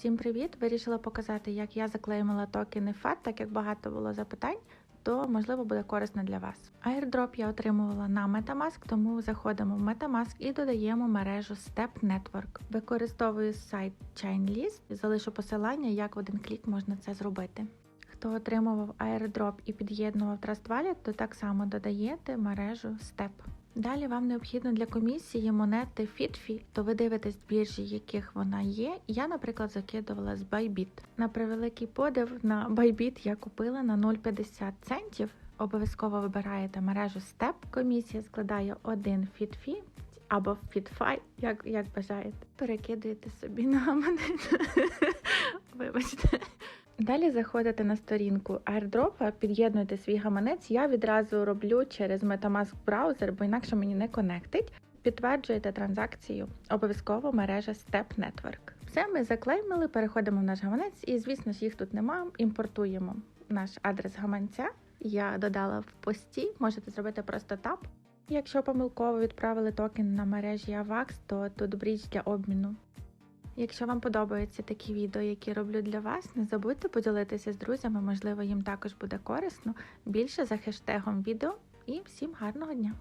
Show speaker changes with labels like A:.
A: Всім привіт! Вирішила показати, як я заклеймила токени FAT, так як багато було запитань, то можливо буде корисно для вас. Airdrop я отримувала на Metamask, тому заходимо в Metamask і додаємо мережу Step Network. Використовую сайт ChainList, залишу посилання, як в один клік можна це зробити. Хто отримував airdrop і під'єднував Trust Wallet, то так само додаєте мережу Step. Далі вам необхідно для комісії монети FitFi, то ви дивитесь біржі, яких вона є. Я, наприклад, закидувала з Bybit. На превеликий подив на Bybit я купила на 0,50 центів. Обов'язково вибираєте мережу Step. Комісія складає один FitFi або FitFi, як, як бажаєте. Перекидуєте собі на монету. Вибачте. Далі заходите на сторінку airdrop, під'єднуєте свій гаманець. Я відразу роблю через Metamask браузер, бо інакше мені не конектить. Підтверджуєте транзакцію, обов'язково мережа Step Network. Все, ми заклеймили, переходимо в наш гаманець, і звісно ж їх тут нема. Імпортуємо наш адрес гаманця. Я додала в пості, можете зробити просто тап. Якщо помилково відправили токен на мережі AVAX, то тут бріч для обміну. Якщо вам подобаються такі відео, які роблю для вас, не забудьте поділитися з друзями, можливо, їм також буде корисно. Більше за хештегом відео і всім гарного дня!